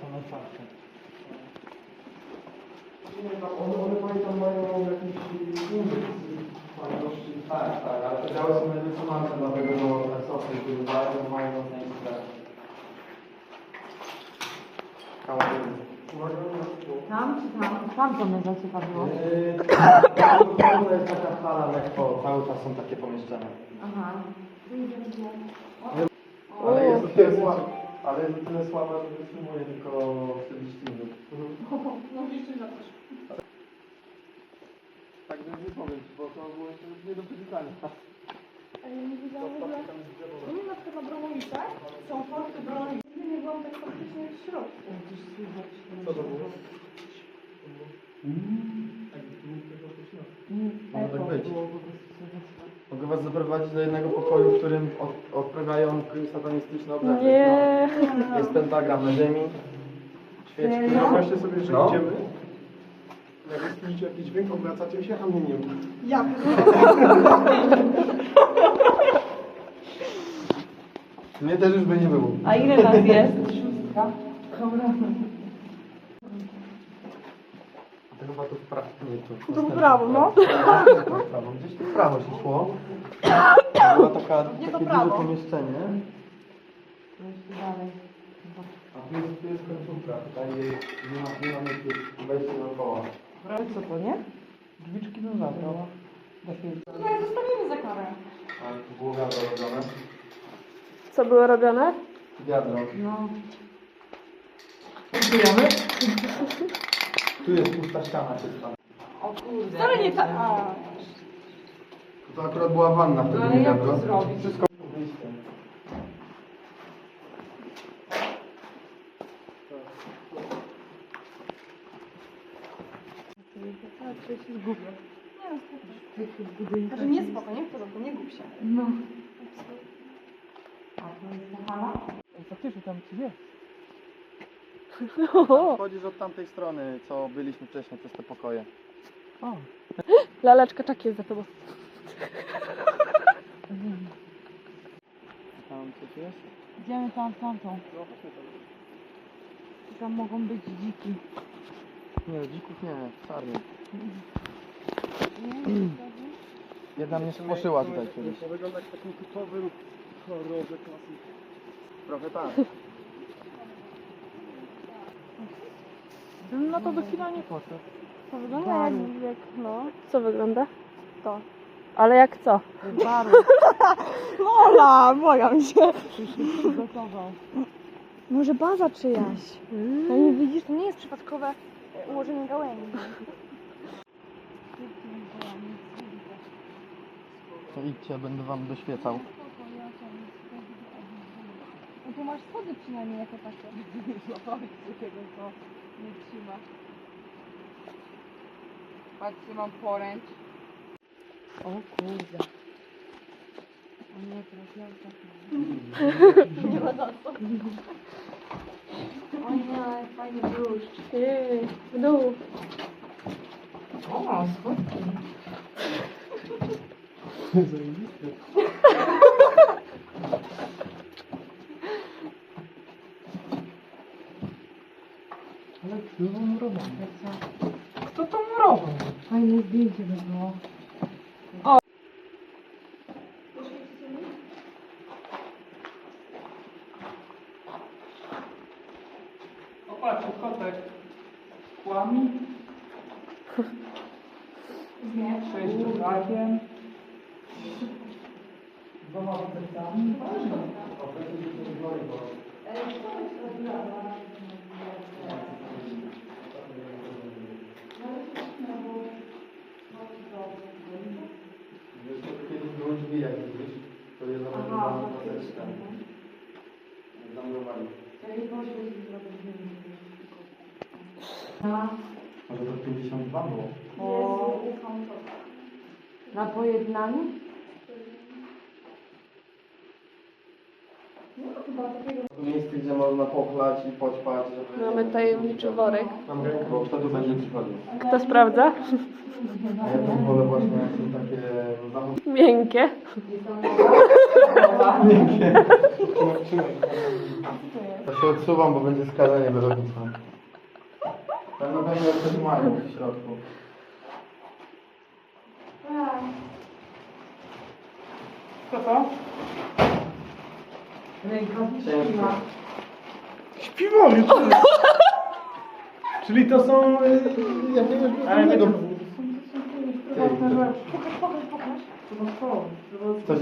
są otwarte. Nie, no, one, one pamiętam mają jakiś fajności. Tak, tak, ale te działy są niewytrzymane dlatego, że te sosy, które dają, mają miejsce. Tam czy tam? Tam to mnie zaciekawiło. To jest taka hala lekko, cały czas są takie pomieszczenia. Aha. Ale jest słaba, ale jest tyle słaba, że wytrzymuje tylko 40 minut. No jeszcze na też. Tak więc nie powiem bo to było jeszcze nie do przeczytania. Ale nie wiedziałam w ogóle. U mnie na przykład na są forty Bromowice. Nigdy nie byłam tak faktycznie w środku. Co to było? Może tak być. Mogę was zaprowadzić do jednego pokoju, w którym od, odprawiają satanistyczne obrady. Nie. No. Jest pentagram na ziemi, świeczki. Wyobraźcie sobie, że No. idziemy. Jak słyszycie jakiś dźwięk, obracacie się, a mnie nie ma. Ja. Mnie też już by nie było. A ile nas jest? Szóstka. To chyba tu w prawo. Nie, tu. Tu w prawo, no. W prawo. Gdzieś tu w prawo się szło. Była taka, Nie takie to duże prawo. pomieszczenie. Jeszcze dalej. A tu jest, tu jest końcówka. Tutaj nie ma, nie ma miejsca wejścia dookoła. Co to, nie? Drzwiczki zabrała. Do świecy. No i zostawimy za karę. Ale tu było wiadro robione. Co było robione? Wiadro. No. Dziękujemy. Tu jest pusta ściana czysta. O kurde. Wcale nie tak. A. To akurat była wanna wtedy, No ale nie jak wiadro. to zrobić? Wszystko wyjście. Znaczy nie spoko, nie w porządku, nie gub się. No. A to jest hala? Faktycznie tam coś jest. Chodzisz od tamtej strony, co byliśmy wcześniej, przez te pokoje. O. Laleczka czak jest za tobą. Tam coś jest? Idziemy tam, w tamtą. Tam mogą być dziki. Nie, dzików nie, czarny. Jedna mnie spłoszyła tutaj kiedyś. To wygląda jak takim typowym horrorze klasyk. Trochę tak. No to do kina nie poszedł. To wygląda jak, jak, no. Co wygląda? To. Ale jak co? Baru. Ola, boję się. Gotował. Może baza czyjaś. No nie widzisz, to nie jest przypadkowe e, ułożenie gałęzi. To idźcie, będę wam doświecał. No tu masz schody przynajmniej jako takie. Złapałeś takiego, co nie trzyma. Patrzcie, mam poręcz. O kurde. O nie, teraz ja tak Nie ma za co. O nie, ale fajny bluszcz. Jej, w dół. O, schodki. Ale było murowane. Kto to murował? Fajne zdjęcie by było. Popatrz, kotek. Kłami. Nie. Sześciokrakiem. Dwoma wtyczkami. Wiesz, to kiedyś były drzwi jak je zamontowano na teczkę. Zamurowali. Na, Może to 52 było. o, na pojednaniu? To gdzie można pochlać i poćpać, żeby... Mamy tajemniczy worek. Bo kto tu będzie przychodził? Kto sprawdza? A ja tam wolę właśnie, są takie zachowania. Miękkie. To się odsuwam, bo będzie skazanie wyrobnictwa. Tam na pewno coś mają w środku. Co to? Rękawiczki ma. Śpiwory! Czyli to są y, jakiegoś Ale innego. to są prywatne rzeczy. Pokaż, pokaż, pokaż. To są, to są- Coś